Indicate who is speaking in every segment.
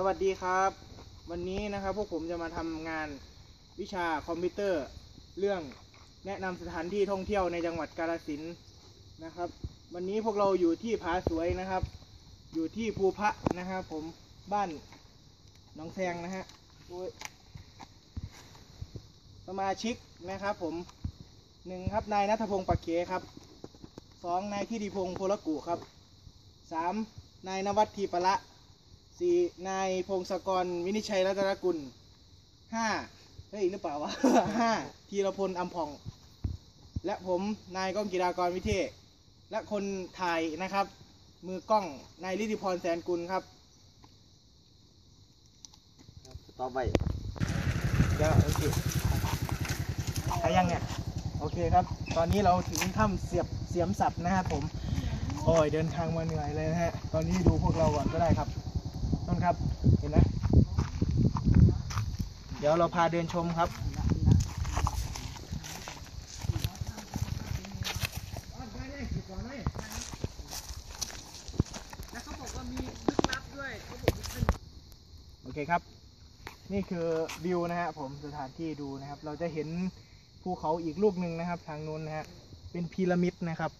Speaker 1: สวัสดีครับ วันนี้นะครับพวกผมจะมาทำงานวิชาคอมพิวเตอร์ เรื่องแนะนำสถานที่ท่องเที่ยวในจังหวัดกาฬสินธุ์นะครับ วันนี้พวกเราอยู่ที่ผาสวยนะครับ อยู่ที่ภูพระนะครับผมบ้านหนองแซงนะฮะโอ้ยสมาชิกนะครับผมหนึ่งครับนายนัทพงศ์ปักเขครับสองนายทิติพงศ์โพลกุครับสามนายนวัตทีประละ สี่นายพงศกรวินิจฉัยรัตนกุลห้าเฮ้ยหรือเปล่าวะ ห้าธีรพลอัมพอง และผมนายก้องกีฬากรวิเทศ และคนถ่ายนะครับ มือกล้องนายฤทธิพรแสนกุลครับ
Speaker 2: ต่อไป
Speaker 1: เดี๋ยวโอเคใครยังเนี่ยโอเคครับ ตอนนี้เราถึงถ้ำเสียบเสียมสับนะครับผม โอ้ยเดินทางมาเหนื่อยเลยนะฮะ ตอนนี้ดูพวกเราก่อนก็ได้ครับ ต้นครับ เห็นไหมเดี๋ยวเราพาเดินชมครับ
Speaker 3: แล้วเขาบอกว่ามีลึกลับด้วยเขาบอกมีขึ้น
Speaker 1: โอเคครับ นี่คือวิวนะฮะผมสถานที่ดูนะครับ เราจะเห็นภูเขาอีกลูกหนึ่งนะครับ ทางนู้นนะฮะ เป็นพีระมิดนะครับ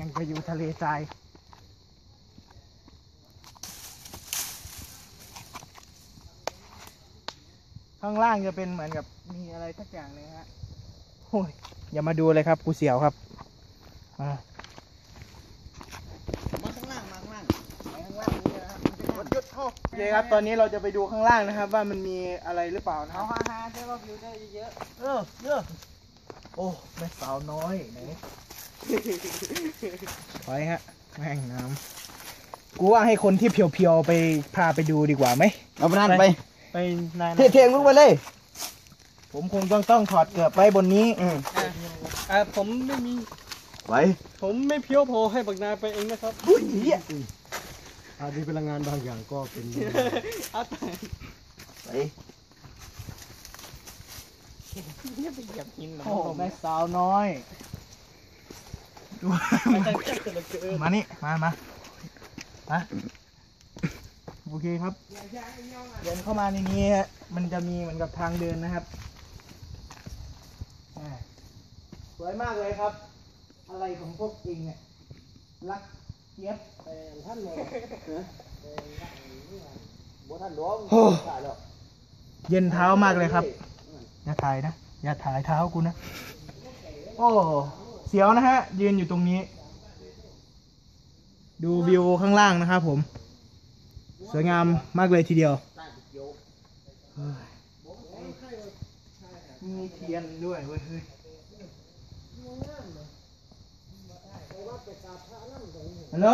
Speaker 1: ยังจะอยู่ทะเลทราย ข้างล่างจะเป็นเหมือนกับมีอะไรสักอย่างหนึงฮะโอ้ยอย่ามาดูเลยครับกูเสียวครับมา
Speaker 2: มาข้างล่างมาข้างล่าง
Speaker 1: ไปข้างล่างนี่นะครับมันจะหยุดเข้าโอเคครับตอนนี้เราจะไปดูข้างล่างนะครับ ว่ามันมีอะไรหรือเปล่านะค
Speaker 3: เอา
Speaker 1: รับ
Speaker 3: ฮาๆใช่ว่าวิวได้เยอะ
Speaker 1: เออเออโอ้แม่สาวน้อยไหนไปฮะแม่งน้ำกูว่าให้คนที่เพียวๆไปพาไปดูดีกว่าไหม
Speaker 2: เอาไปนั่นไป
Speaker 1: ไปนาย
Speaker 2: เท่ๆมึงไปเลย
Speaker 1: ผมคงต้องต้องถอดเกือบไว้บนนี้อืม
Speaker 3: ๆอะอะผมไม่มี
Speaker 2: ไป
Speaker 3: ผมไม่เพี้ยวโพให้บักนายไปเองนะครับ
Speaker 1: อุ้ยเหี้ย
Speaker 4: อาจมีพลังงานบางอย่างก็เป็น
Speaker 3: เอาแต่
Speaker 2: ไป
Speaker 3: เนี่ยไปเหยียบหินเหรอ
Speaker 1: โอ้แม่สาวน้อยดู
Speaker 3: มันจะแค่เกิดเกิด
Speaker 1: มานี่ มามามา โอเคครับ เดินเข้ามาในนี้ฮะมันจะมีเหมือนกับทางเดินนะครับอ่าสวยมากเลยครับ อะไรของพวกเองเนี่ยรักเจี๊ยบ
Speaker 2: ท่านเลยบ่ท่านร้อง
Speaker 1: โอ้
Speaker 2: ได้แล้ว
Speaker 1: เย็นเท้ามากเลยครับ อย่าถ่ายนะ อย่าถ่ายเท้ากูนะ โอ้เสียวนะฮะ ยืนอยู่ตรงนี้ ดูวิวข้างล่างนะครับผม สวยงามมากเลยทีเดียวเฮ้ยมีเทียนด้วยเว้ยเฮ้ยฮัลโหล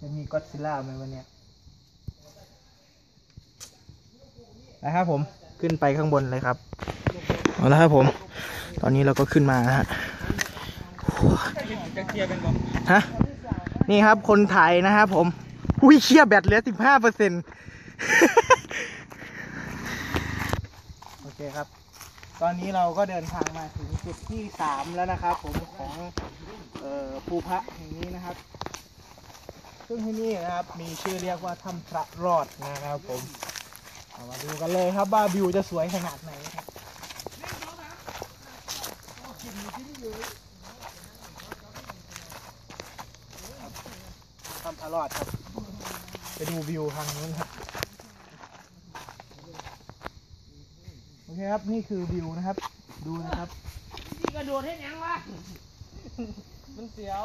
Speaker 1: จะมีก็อดซิลล่าไหมวันเนี้ยนะครับผมขึ้นไปข้างบนเลยครับเอาละครับผม ตอนนี้เราก็ขึ้นมานะฮะ
Speaker 3: จะเคลียร์กันก่อน
Speaker 1: ฮะนี่ครับคนถ่ายนะครับผม อุ้ยเชี่ยแบตเหลือสิบห้าเปอร์เซ็นต์โอเคครับ ตอนนี้เราก็เดินทางมาถึงจุดที่สามแล้วนะครับผมของเอ่อภูพระแห่งนี้นะครับ ซึ่งที่นี่นะครับมีชื่อเรียกว่าถ้ำพระรอดนะครับผมเอามาดูกันเลยครับว่าวิวจะสวยขนาดไหนครับถ้ำพระรอดครับ ดูวิวทางนู้นครับโอเคครับนี่คือวิวนะครับ ดูนะครับ
Speaker 3: พี่กระโดดให้ยังวะมันเสียว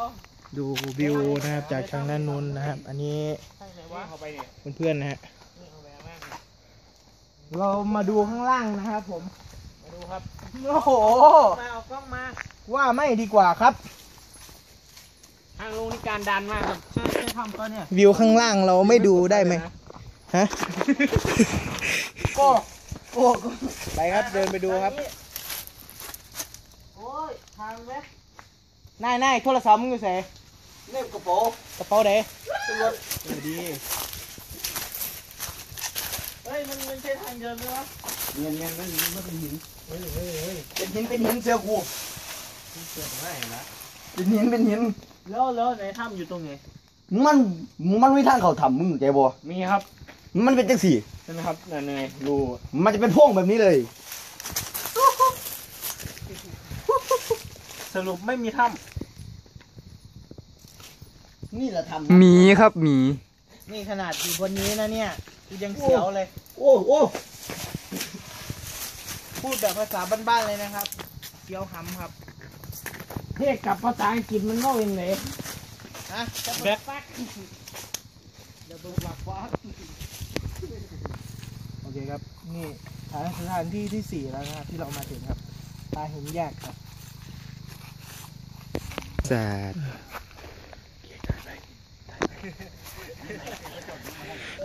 Speaker 1: ดูวิวนะครับจากทางด้านนู้นนะครับ อันนี้
Speaker 3: ทางไหนวะเข้าไปเนี่ย
Speaker 1: เพื่อนๆนะฮะ
Speaker 3: นี่เข้าไปมาก
Speaker 1: เรามาดูข้างล่างนะครับผม
Speaker 3: มาดูครับ
Speaker 1: โอ้โห
Speaker 3: มาเอากล้องมา
Speaker 1: ว่าไม่ดีกว่าครับ
Speaker 3: ทางลงนี่การดันมากครับใช่ใช่ทำก็เนี่ย
Speaker 1: วิวข้างล่างเราไม่ดูได้ไหมฮะ
Speaker 3: โก้โก้
Speaker 1: ไปครับเดินไปดูครับ
Speaker 3: โอ้ยทางเว็บ
Speaker 1: นายนายโทรศัพท์มึงอยู่ไหน
Speaker 2: เล่มกระเป๋าก
Speaker 1: ระเป๋าไหน
Speaker 3: ตำรวจ
Speaker 1: เออดี
Speaker 3: เฮ้ยมันมันใช่ทางเดินไหมวะ
Speaker 2: เงียนเงียนมันมันเป็นหิน
Speaker 1: เฮ้ยเฮ้ยเฮ้ย
Speaker 2: เป็นหินเป็นหินเสือกู
Speaker 1: เป็นหินเป็นหิน
Speaker 3: แล้วแล้วไหนถ้ำอยู่ตรงไหน
Speaker 2: มันมันไม่ทางเขาทำมึงใจบ่
Speaker 3: มีครับ
Speaker 2: มันเป็นจังสี่
Speaker 3: ใช่ไหมครับนั่นไงรู
Speaker 2: มันจะเป็นพ่วงแบบนี้เลย
Speaker 3: สรุปไม่มีถ้
Speaker 2: นี่แหละทำ
Speaker 5: หมีครับหมี
Speaker 1: นี่ขนาดอยู่บนนี้นะเนี่ยกูยังเสียวเลย
Speaker 2: โอ้โอ้
Speaker 1: พูดแบบภาษาบ้านๆเลยนะครับเสียวหำครับำ
Speaker 3: เทศกับภาษาอังกฤษมันก็เป็นไง
Speaker 1: ฮะ
Speaker 3: แบกฟัก
Speaker 1: เดี๋ยวดูหลักฟ้าโอเคครับ นี่ฐานสถานที่ที่สี่แล้วนะครับ ที่เรามาถึงครับตาหินแยกครับ
Speaker 5: แสด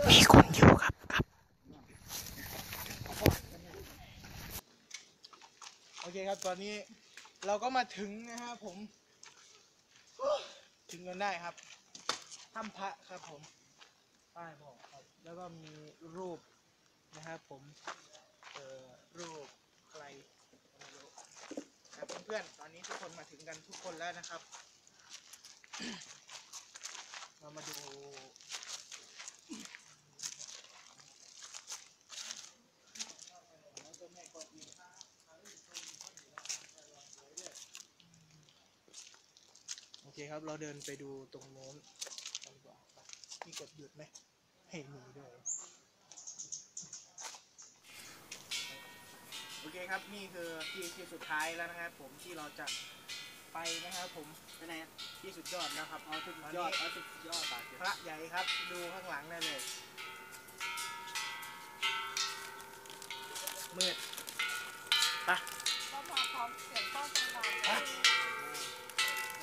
Speaker 5: มีคนอยู่ครับครับ
Speaker 1: โอเคครับ ตอนนี้ เราก็มาถึงนะครับผม ถึงกันได้ครับถ้ำพระครับผมป้ายบอกครับ แล้วก็มีรูปนะครับผม เอ่อรูปใครไม่รู้นะครับเพื่อนๆตอนนี้ทุกคนมาถึงกันทุกคนแล้วนะครับ เรามาดู คครับ เราเดินไปดูตรงโน้นกันดีกว่าไปมีกดหยุดไหมให้มีด้วยโอเคครับนี่คือที่ที่สุดท้ายแล้วนะครับผมที่เราจะไปนะครับผมไปไหนที่สุดยอดนะครับ เอาสุดยอดเอาสุดยอดพระใหญ่ครับ ดูข้างหลังได้เลยมืดไปะ
Speaker 3: ขนมกู
Speaker 5: กดหยุดได้ไหมเนี่ย
Speaker 3: โกโก้ถ้าเขา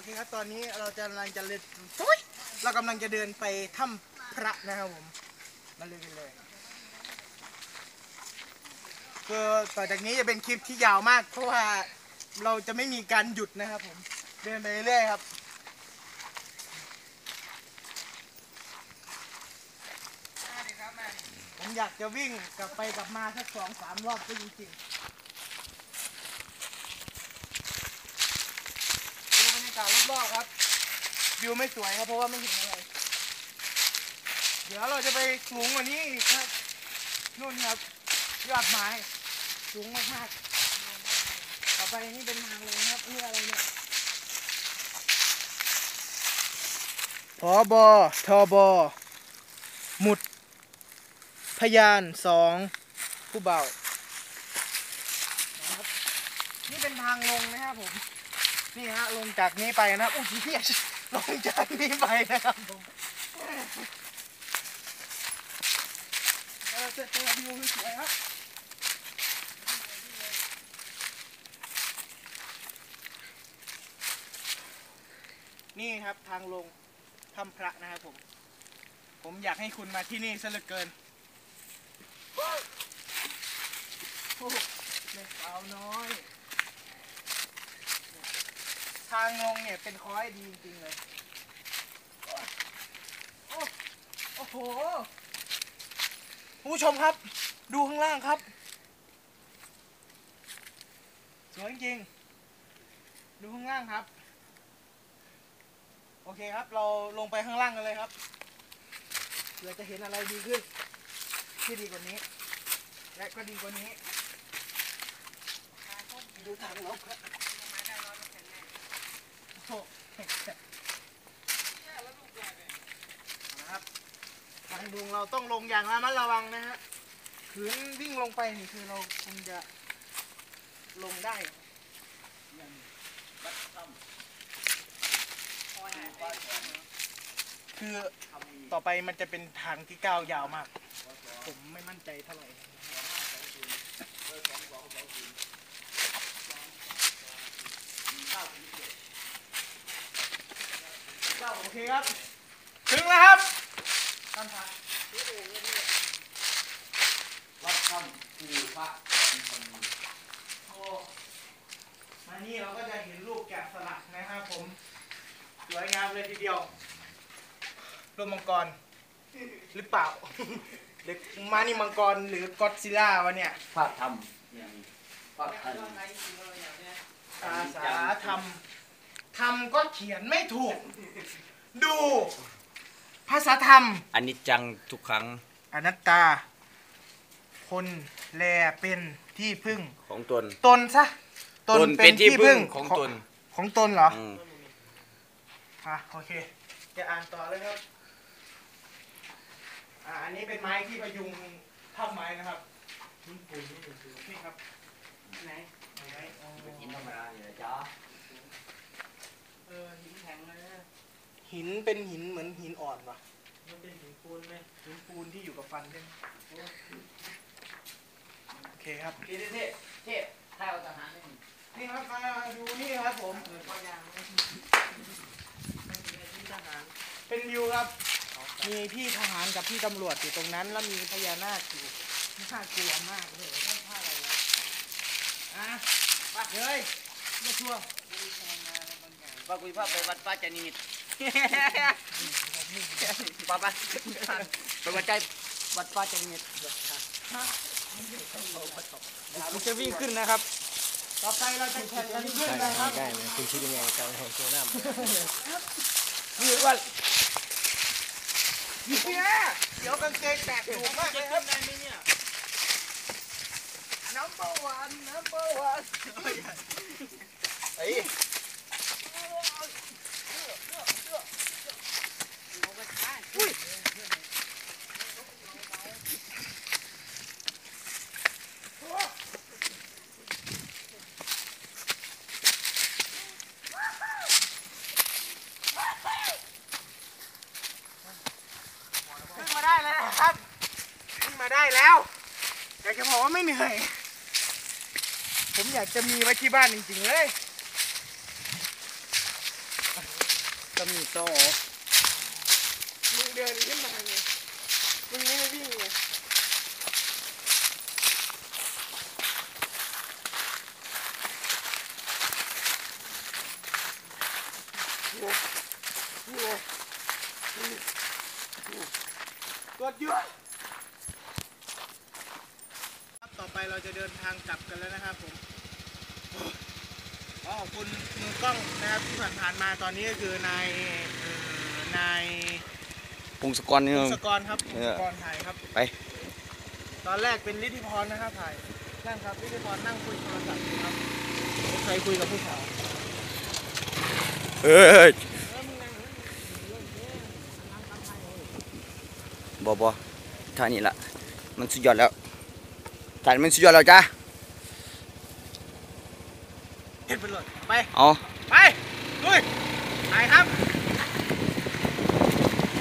Speaker 1: อเคครับตอนนี้เราจะกำลังจะเดินอุ๊ยเรากำลังจะเดินไปถ้ำพระนะครับผมมาเลยกันเลยคือต่อจากนี้จะเป็นคลิปที่ยาวมาก เพราะว่าเราจะไม่มีการหยุดนะครับผมเดินไปเรื่อยๆครับ ผมอยากจะวิ่งกลับไปกลับมาสักสองสามรอบก็จริงๆ ดูบ รรยากาศรอบๆครับ วิวไม่สวยครับ เพราะว่าไม่เห็นอะไร เดี๋ยวเราจะไปสูงกว่านี้อีกครับนู่นครับ ยอดไม้สูงมากๆ ต่อไปนี่เป็นทางลงครับนี่อะไรเนี่ยพอบอทอบอหมุด พยานสองผู้เบานะครับนี่เป็นทางลงนะครับผม นี่ฮะลงจากนี้ไปนะครับโอ้ยเฮียลงจากนี้ไปนะครับผมเออเจอวิวสวยครับนี่ครับทางลงถ้ำพระนะครับผม ผมอยากให้คุณมาที่นี่ซะเหลือเกินโอ้เด็กสาวน้อย ทางลงเนี่ยเป็นคอยดีจริงๆเลย โอ้โอ้โหผู้ชมครับ ดูข้างล่างครับ สวยจริงๆดูข้างล่างครับ โอเคครับ เราลงไปข้างล่างกันเลยครับเผื่อจะเห็นอะไรดีขึ้น ที่ดีกว่านี้ และก็ดีกว่านี้ดูทางลงครับ นะครับทางดุงเราต้องลงอย่างระมัดระวังนะฮะขืนวิ่งลงไปนี่คือเราคงจะลงได้คือต่อไปมันจะเป็นทางที่ก้าวยาวมาก ผมไม่มั่นใจเท่าไหร่ ถึงแล้วครับท่านพระวัดถ้ำคืพระโอ้มานี่เราก็จะเห็นรูปแกะสลักนะครับผม สวยงามเลยทีเดียวรูปมังกร หรือเปล่าหรือมานี่มังกรหรือก็อดซิล่าวะเนี่ย
Speaker 5: ภาพธรรมภาพธรรม
Speaker 1: ภาษาธรรม ธรรมก็เขียนไม่ถูก ดู ภาษาธรรม
Speaker 5: อันนี้จังทุกครั้ง
Speaker 1: อนัตตา คนแลเป็นที่พึ่ง
Speaker 5: ของตน
Speaker 1: ตนซะ
Speaker 5: ของตน
Speaker 1: ของตนเหรอ
Speaker 5: อืม
Speaker 1: อะโอเค จะอ่านต่อเลยครับ อ่าอันนี้เป็นไม้ที่ประยุงท่อนไม้นะครับนี่ครับไหนไหนอ๋อ
Speaker 5: หินธรรมดาเนี่ยนะจ๊ะ
Speaker 3: เออหินแข็งเลยนะ
Speaker 1: หินเป็นหินเหมือนหินอ่อนปะ
Speaker 3: มันเป็นหินปูนไหม
Speaker 1: หินปูนที่อยู่กับฟันใช่ไหมโอเคครับ
Speaker 5: เท่เท่เท่ถ้าเอาทหารได้
Speaker 1: นี่ครับมาดูนี่ครับผม
Speaker 3: เออก็ยางไม่ที่ทหาร
Speaker 1: เป็นวิวครับ มีพี่ทหารกับพี่ตำรวจอยู่ตรงนั้น แล้วมีพญานาคอยู่น่ากลัวมากเลยท่านท่าอะไรวะอะไปเลยมาชัวร์
Speaker 5: ว่าคุยภาพไปวัดป้าจานีมิตป้าป้าไปวัดใจวัดป้าจานีมิต
Speaker 1: มันจะวิ่งขึ้นนะครับ ต่อไปเราจะแข่งกันขึ้นนะครับ
Speaker 6: ได้ไหมคุณคิดยังไงกับการของโซน้ำ
Speaker 1: ยืดว่าเนี่ยเดี๋ยวกางเกงแตกถูกมากเลยครับ
Speaker 3: ได้ไหมเนี่ย
Speaker 1: น้ำเบาหวานน้ำเบาหวานเฮ้ยขึ้นมาได้แล้วนะครับขึ้นมา ได้แล้วอยากจะบอกว่าไม่เหนื่อย ผมอยากจะมีไว้ที่บ้านจริงๆเลย
Speaker 3: จะมีโซ่
Speaker 1: มึงเดินขึ้นมาไงมึงไม่ได้วิ่งไง กดหยุดครับต่อไปเราจะเดิ นทางกลับกันแล้วนะครับผมขอขอบคุณมือกล้องนะครับที่ผ่านๆมาตอนนี้ก็คือนายเอ่อนาย
Speaker 5: พงศกรนี่
Speaker 1: พงศกรครับพ
Speaker 5: เองอ
Speaker 1: ศกรถ่ายครับ
Speaker 5: ไป
Speaker 1: ตอนแรกเป็นฤทธิพรนะครับถ่ายนั่งครับฤทธิพรนั่งคุยโทรศัพท์อยู่ครับใครคุยกับผู้สาว
Speaker 5: เอ้ยบอบอท่านี้ละมันสุดยอดแล้ว ท่านี้มันสุดยอดแล้วจ้า
Speaker 1: เห็นไปเลยไป
Speaker 5: เอา
Speaker 1: ไปลุยไปครับ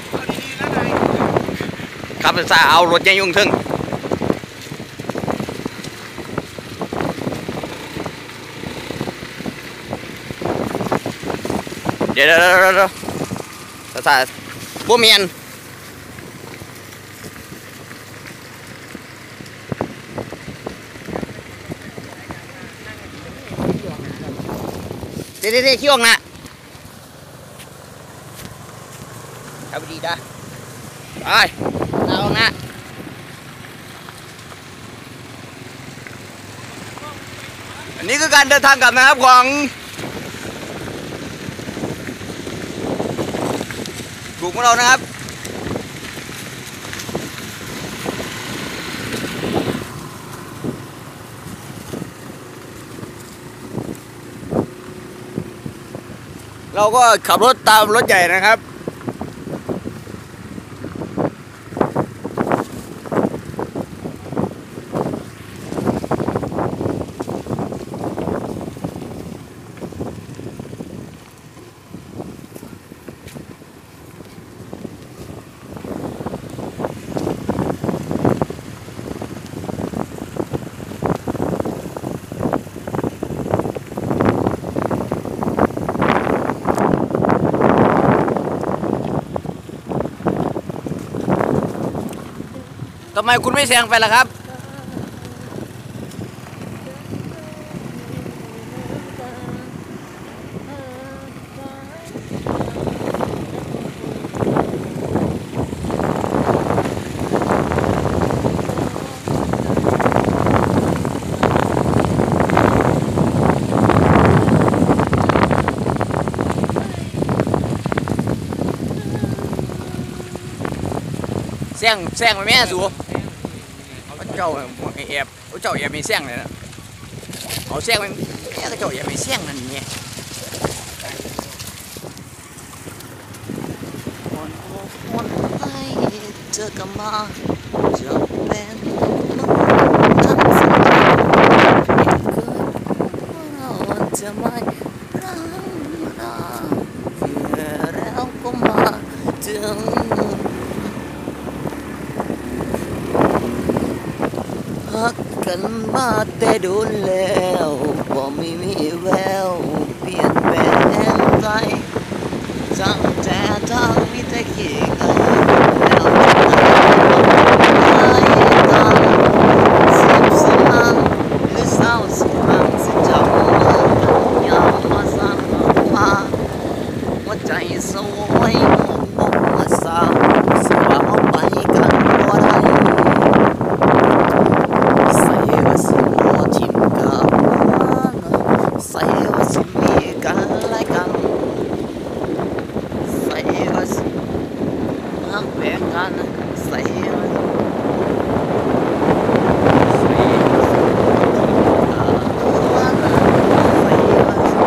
Speaker 1: เอาดีๆนะนาย
Speaker 5: ขับซาเอารถยังยุ่งถึงเดี๋ยวเดี๋ยวเดี๋ยวเดี๋ยวซาซาบ่เมียน เดี๋ยวเดี๋ยวเดี๋ยวขี้ออกนะทำดีด้าไปเอานะอันนี้คือการเดินทางกลับนะครับของกลุ่มของเรานะครับ เราก็ขับรถตามรถใหญ่นะครับ ทำไมคุณไม่แซงไปล่ะครับ
Speaker 2: แ xe xe mày mẹ rùa งไปแม่สูเอาเจ้าไอ้แอบเอาเจ้าแอบมีแซงเลยนะเอาแซงไปแม่ก็เจ้าแอบมีแซงนั่นเนี่ยวันวันไปเจอกันมาจะเป็นมึงทั้งสิ้นเราจะไม่รักเราแล้วก็มาถึง ฮั กันมาแต่โดนแล้วบ่มีมีแววเปลี่ยนแปลงใจจังแต่ทางมีแต่ขี้กันแล้วไม่ตังสิบสิมังหรือเศร้าสิมังสิจำมาอยากมาสั่งมาหัวใจสวยบอกว่าสาวสิว่าเอาไปกันบ่ได้ ใส่ว่าสิบ่ทิมกับมันใส่ว่าสิมีกันและกัน ใส่ว่าสิมักแบ่งกันใส่ว่าสิใส่ว่าสิกับมันใส่ว่าสิ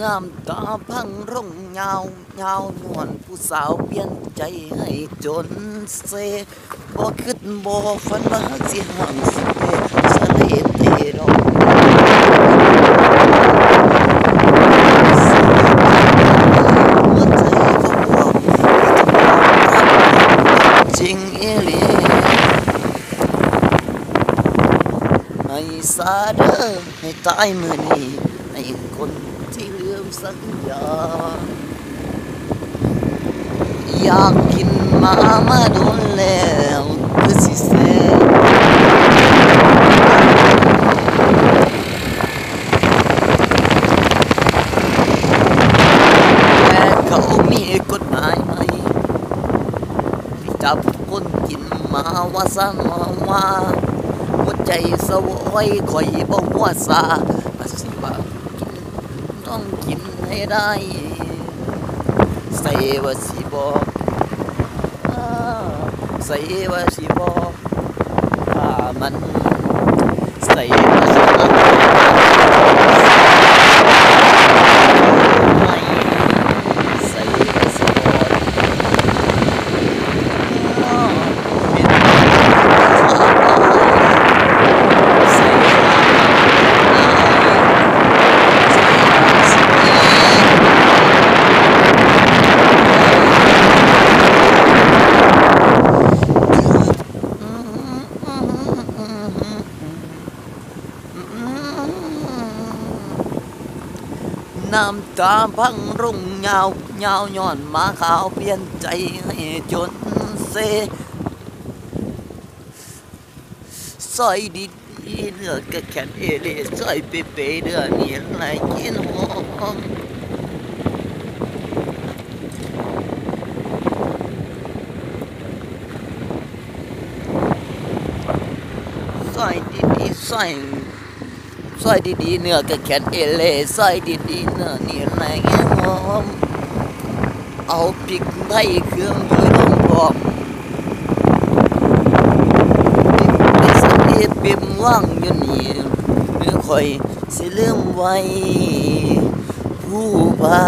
Speaker 2: น้ำตาพัง ร่งเงาเงานวลผู้สาวเปลี่ยนใจให้จนเซบ่คิดบ่ฝันว่าสิห่างสิเดสะเลเตดอกหัวใจก็บอกจริงอีหลีให้สาเด้อให้ตายมื้อนี้ให้คนที่ลืมสัญญา อยากกินมามาโดนแล้วคือสิแซ่แต่เขามีกฎหมายไหมจับคนกินมาว่าสั่งว่าหัวใจสวยคอยบ่หัวซาว่าสิว่ากินต้องกินให้ได้ใส่ว่าสิ บอกอ่าใส่ว่าสิบอกว่ามันใส่ว่าสิบอกไม่ใส่ว่าสิบอกอ่าเป็นใส่ว่าใส่ว่าสิ น้ำตาพังรุ่งยาวยาวย้อนมาขาวเปลี่ยนใจให้จนเซซอยดีดีๆเนื้อกระแขนเอเล่ซอยเปเปเดือนี่ไหลกินหอมซอยดีดีๆซอย ซอยดีๆเนื้อกับแขนเอเล่ซอยดีๆเนื้อนี่แรงหอมเอาพริกไทยเครื่องมือลงพร้อมไอ้สันเอเปิมว่างอยู่นี่เมื่อคอยสิลืมไว้ผู้พา